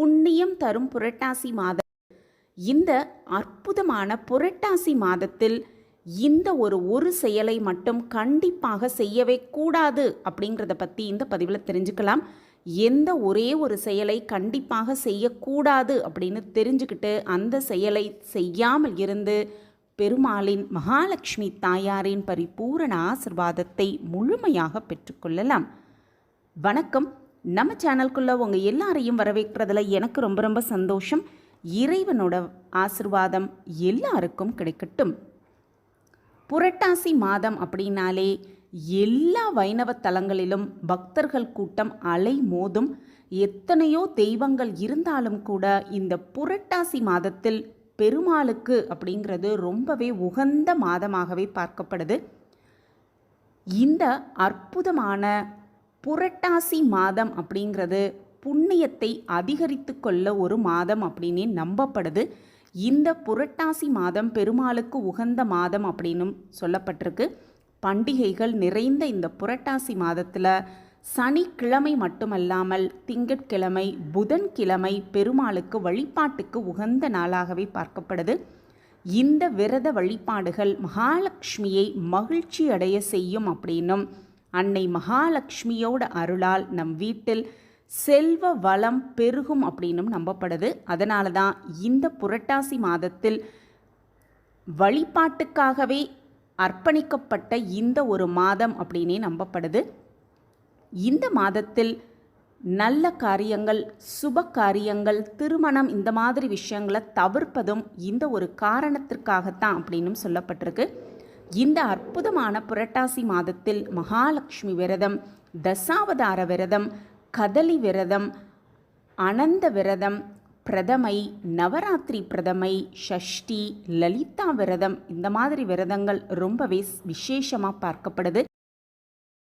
புண்ணியம் தரும் புரட்டாசி மாதம் இந்த அற்புதமான புரட்டாசி மாதத்தில் இந்த ஒரு ஒரு செயலை மட்டும் கண்டிப்பாக செய்யவே கூடாது அப்படிங்கிறத பற்றி இந்த பதிவில் தெரிஞ்சுக்கலாம். எந்த ஒரே ஒரு செயலை கண்டிப்பாக செய்யக்கூடாது அப்படின்னு தெரிஞ்சுக்கிட்டு அந்த செயலை செய்யாமல் இருந்து பெருமாளின் மகாலட்சுமி தாயாரின் பரிபூரண ஆசிர்வாதத்தை முழுமையாக பெற்றுக்கொள்ளலாம் வணக்கம். நம்ம சேனல்குள்ளே உங்கள் எல்லாரையும் வரவேற்கிறதுல எனக்கு ரொம்ப ரொம்ப சந்தோஷம். இறைவனோட ஆசிர்வாதம் எல்லாருக்கும் கிடைக்கட்டும். புரட்டாசி மாதம் அப்படின்னாலே எல்லா வைணவ தலங்களிலும் பக்தர்கள் கூட்டம் அலை மோதும் எத்தனையோ தெய்வங்கள் இருந்தாலும் கூட இந்த புரட்டாசி மாதத்தில் பெருமாளுக்கு அப்படிங்கிறது ரொம்பவே உகந்த மாதமாகவே பார்க்கப்படுது. இந்த அற்புதமான புரட்டாசி மாதம் அப்படிங்கிறது புண்ணியத்தை அதிகரித்து கொள்ள ஒரு மாதம் அப்படின்னே நம்பப்படுது. இந்த புரட்டாசி மாதம் பெருமாளுக்கு உகந்த மாதம் அப்படின்னும் சொல்லப்பட்டிருக்கு. பண்டிகைகள் நிறைந்த இந்த புரட்டாசி மாதத்தில் சனிக்கிழமை மட்டுமல்லாமல் திங்கட்கிழமை புதன்கிழமை பெருமாளுக்கு வழிபாட்டுக்கு உகந்த நாளாகவே பார்க்கப்படுது. இந்த விரத வழிபாடுகள் மகாலட்சுமியை மகிழ்ச்சி அடைய செய்யும் அப்படின்னும் அன்னை மகாலட்சுமியோட அருளால் நம் வீட்டில் செல்வ வளம் பெருகும் அப்படின்னும் நம்பப்படுது. அதனால தான் இந்த புரட்டாசி மாதத்தில் வழிபாட்டுக்காகவே அர்ப்பணிக்கப்பட்ட இந்த ஒரு மாதம் அப்படின்னே நம்பப்படுது. இந்த மாதத்தில் நல்ல காரியங்கள் சுப காரியங்கள் திருமணம் இந்த மாதிரி விஷயங்களை தவிர்ப்பதும் இந்த ஒரு காரணத்திற்காகத்தான் அப்படின்னும் சொல்லப்பட்டிருக்கு. இந்த அற்புதமான புரட்டாசி மாதத்தில் மகாலட்சுமி விரதம் தசாவதார விரதம் கதலி விரதம் அனந்த விரதம் பிரதமை நவராத்திரி பிரதமை ஷஷ்டி லலிதா விரதம் இந்த மாதிரி விரதங்கள் ரொம்பவே விசேஷமாக பார்க்கப்படுது.